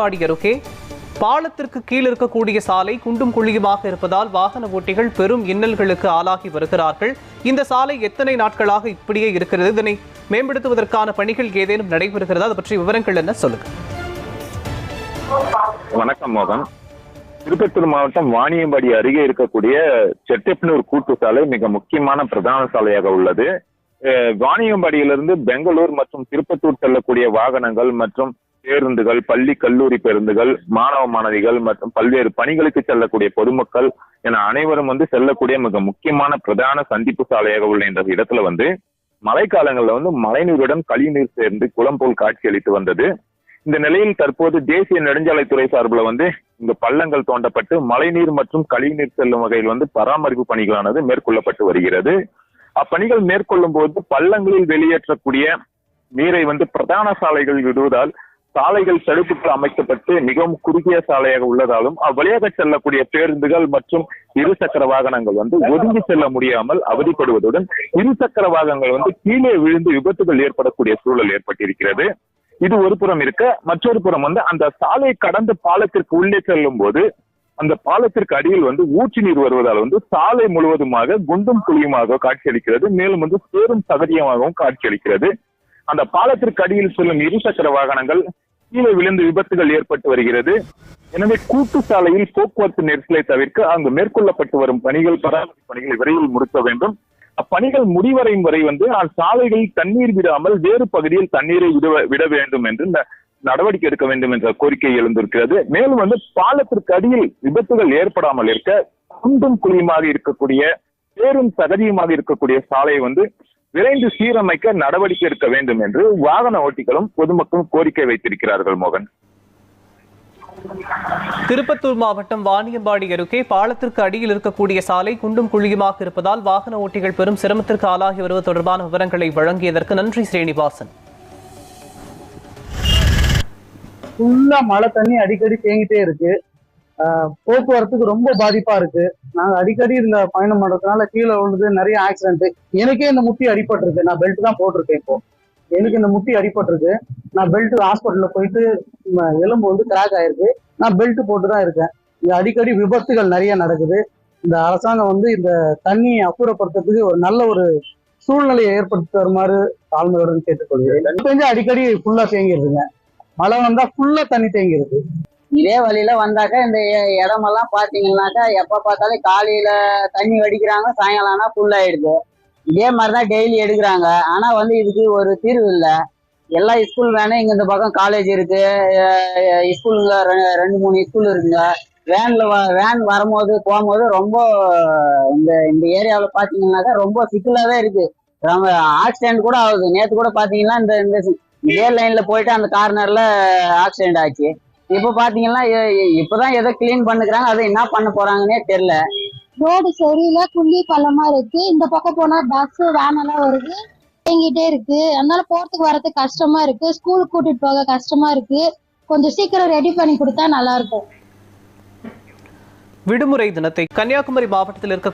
வாடி அருகே பாலத்திற்கு கீழ் இருக்கக்கூடிய சாலை குண்டும் குழியுமாக இருப்பதால் வாகன ஓட்டிகள் பெரும் இன்னல்களுக்கு ஆளாகி வருகிறார்கள். இந்த சாலை எத்தனை நாட்களாக இப்படியே இருக்கிறது? இதனை மேம்படுத்துவதற்கான பணிகள் ஏதேனும் நடைபெறுகிறதா? அது பற்றி விவரங்கள் என்ன? சொல்லுங்க. வணக்கம் மோகன். திருப்பத்தூர் மாவட்டம் வாணியம்பாடி அருகே இருக்கக்கூடிய செட்டப்பனூர் கூட்டு சாலை மிக முக்கியமான பிரதான சாலையாக உள்ளது. வாணியம்பாடியிலிருந்து பெங்களூர் மற்றும் திருப்பத்தூர் செல்லக்கூடிய வாகனங்கள் மற்றும் பேருந்துகள் பள்ளி கல்லூரி பேருந்துகள் மாணவ மாணவிகள் மற்றும் பல்வேறு பணிகளுக்கு செல்லக்கூடிய பொதுமக்கள் என அனைவரும் வந்து செல்லக்கூடிய மிக முக்கியமான பிரதான சந்திப்பு சாலையாக உள்ள இந்த இடத்துல வந்து மழைக்காலங்களில் வந்து மழைநீருடன் கழிவுநீர் சேர்ந்து குளம் போல் காட்சியளித்து வந்தது. இந்த நிலையில் தற்போது தேசிய நெடுஞ்சாலைத்துறை சார்பில் வந்து இந்த பள்ளங்கள் தோண்டப்பட்டு மழைநீர் மற்றும் கழிவுநீர் செல்லும் வகையில் வந்து பராமரிப்பு பணிகளானது மேற்கொள்ளப்பட்டு வருகிறது. அப்பணிகள் மேற்கொள்ளும் போது பள்ளங்களில் வெளியேற்றக்கூடிய நீரை வந்து பிரதான சாலைகள் விடுவதால் சாலைகள் தடுப்புகள் அமைக்கப்பட்டு மிகவும் குறுகிய சாலையாக உள்ளதாலும் அவ்வழியாக செல்லக்கூடிய பேருந்துகள் மற்றும் இருசக்கர வாகனங்கள் வந்து ஒதுங்கி செல்ல முடியாமல் அவதிப்படுவதுடன் இருசக்கர வாகனங்கள் வந்து கீழே விழுந்து விபத்துகள் ஏற்படக்கூடிய சூழல் ஏற்பட்டிருக்கிறது. இது ஒரு புறம் இருக்க மற்றொரு புறம் வந்து அந்த சாலை கடந்து பாலத்திற்கு உள்ளே செல்லும் போது அந்த பாலத்திற்கு அடியில் வந்து ஊற்றி நீர் வருவதால் வந்து சாலை முழுவதுமாக குண்டும் குழியுமாக காட்சியளிக்கிறது. மேலும் வந்து சேரும் சகதியமாகவும் காட்சியளிக்கிறது. அந்த பாலத்திற்கு அடியில் செல்லும் இருசக்கர வாகனங்கள் கீழே விழுந்து விபத்துகள் ஏற்பட்டு வருகிறது. எனவே கூட்டு சாலையில் போக்குவரத்து நெரிசலை தவிர்க்க அங்கு மேற்கொள்ளப்பட்டு வரும் பணிகள் பராமரிப்பு பணிகளை விரைவில் முடிக்க வேண்டும். அப்பணிகள் முடிவடையும் வரை வந்து சாலைகளில் தண்ணீர் விடாமல் வேறு பகுதியில் தண்ணீரை விட விட வேண்டும் என்று இந்த நடவடிக்கை எடுக்க வேண்டும் என்ற கோரிக்கை எழுந்திருக்கிறது. மேலும் வந்து பாலத்திற்கு அடியில் விபத்துகள் ஏற்படாமல் இருக்க குண்டும் குழியுமாக இருக்கக்கூடிய பேரும் சகதியுமாக இருக்கக்கூடிய சாலையை வந்து விரைந்து சீரமைக்க நடவடிக்கை எடுக்க வேண்டும் என்று வாகன ஓட்டிகளும் பொதுமக்களும் கோரிக்கை வைத்திருக்கிறார்கள் மோகன். திருப்பத்தூர் மாவட்டம் வாணியம்பாடி அருகே பாலத்திற்கு அடியில் இருக்கக்கூடிய சாலை குண்டும் குழியுமாக இருப்பதால் வாகன ஓட்டிகள் பெரும் சிரமத்திற்கு ஆளாகி வருவது தொடர்பான விவரங்களை வழங்கியதற்கு நன்றி ஸ்ரீனிவாசன். ஃபுல்லா மழை தண்ணி அடிக்கடி தேங்கிட்டே இருக்கு. போக்குவரத்துக்கு ரொம்ப பாதிப்பா இருக்கு. நாங்க அடிக்கடி இந்த பயணம் பண்றதுனால கீழே விழுந்து நிறைய ஆக்சிடென்ட் எனக்கே இந்த முட்டி அடிபட்டிருக்கு. நான் பெல்ட் தான் போட்டிருக்கேன் இப்போ. எனக்கு இந்த முட்டி அடிபட்டிருக்கு. நான் பெல்ட் ஹாஸ்பிட்டல்ல போயிட்டு எலும்பு வந்து கிராக் ஆயிருக்கு. நான் பெல்ட் போட்டு தான் இருக்கேன். இங்க அடிக்கடி விபத்துகள் நிறைய நடக்குது. இந்த அரசாங்கம் வந்து இந்த தண்ணியை அப்புறப்படுத்துறதுக்கு ஒரு நல்ல ஒரு சூழ்நிலையை ஏற்படுத்தி தருமாறு தாழ்மையுடன் கேட்டுக்கொள்கிறேன். இப்ப அடிக்கடி ஃபுல்லா தேங்கிடுதுங்க. மழை வந்தா ஃபுல்லா தண்ணி தேங்கிருது இதே வழியில வந்தாக்கா இந்த இடமெல்லாம் பாத்தீங்கன்னாக்கா எப்ப பார்த்தாலும் காலையில தண்ணி வடிக்கிறாங்க சாயங்காலம் ஆனா ஃபுல் ஆயிடுது. இதே மாதிரிதான் டெய்லி எடுக்கிறாங்க. ஆனா வந்து இதுக்கு ஒரு தீர்வு இல்லை. எல்லா ஸ்கூல் வேணும் இங்க இந்த பக்கம் காலேஜ் இருக்கு. ஸ்கூலுங்க ரெண்டு மூணு ஸ்கூல் இருக்குங்க. வேன்ல வேன் வரும்போது போகும்போது ரொம்ப இந்த இந்த ஏரியாவில் பார்த்தீங்கன்னாக்கா ரொம்ப சிக்கலாவே இருக்கு. ரொம்ப ஆக்சிடென்ட் கூட ஆகுது. நேற்று கூட பார்த்தீங்கன்னா இந்த இந்த இதே லைன்ல போயிட்டு அந்த கார்னர்ல ஆக்சிடென்ட் ஆச்சு. இப்ப பாத்தீங்கன்னா இப்பதான் ஏதோ கிளீன் பண்ணுக்கிறாங்க. அதை என்ன பண்ண போறாங்கன்னே தெரியல. ரோடு சரியில்லை குழி பள்ளமா இருக்கு. இந்த பக்கம் போனா பஸ் வேன் எல்லாம் வருது. தேங்கிட்டே இருக்கு. அதனால போறதுக்கு வரதுக்கு கஷ்டமா இருக்கு. ஸ்கூலுக்கு கூட்டிட்டு போக கஷ்டமா இருக்கு. கொஞ்சம் சீக்கிரம் ரெடி பண்ணி கொடுத்தா நல்லா இருக்கும். விடுமுறை தினத்தை கன்னியாகுமரி மாவட்டத்தில் இருக்க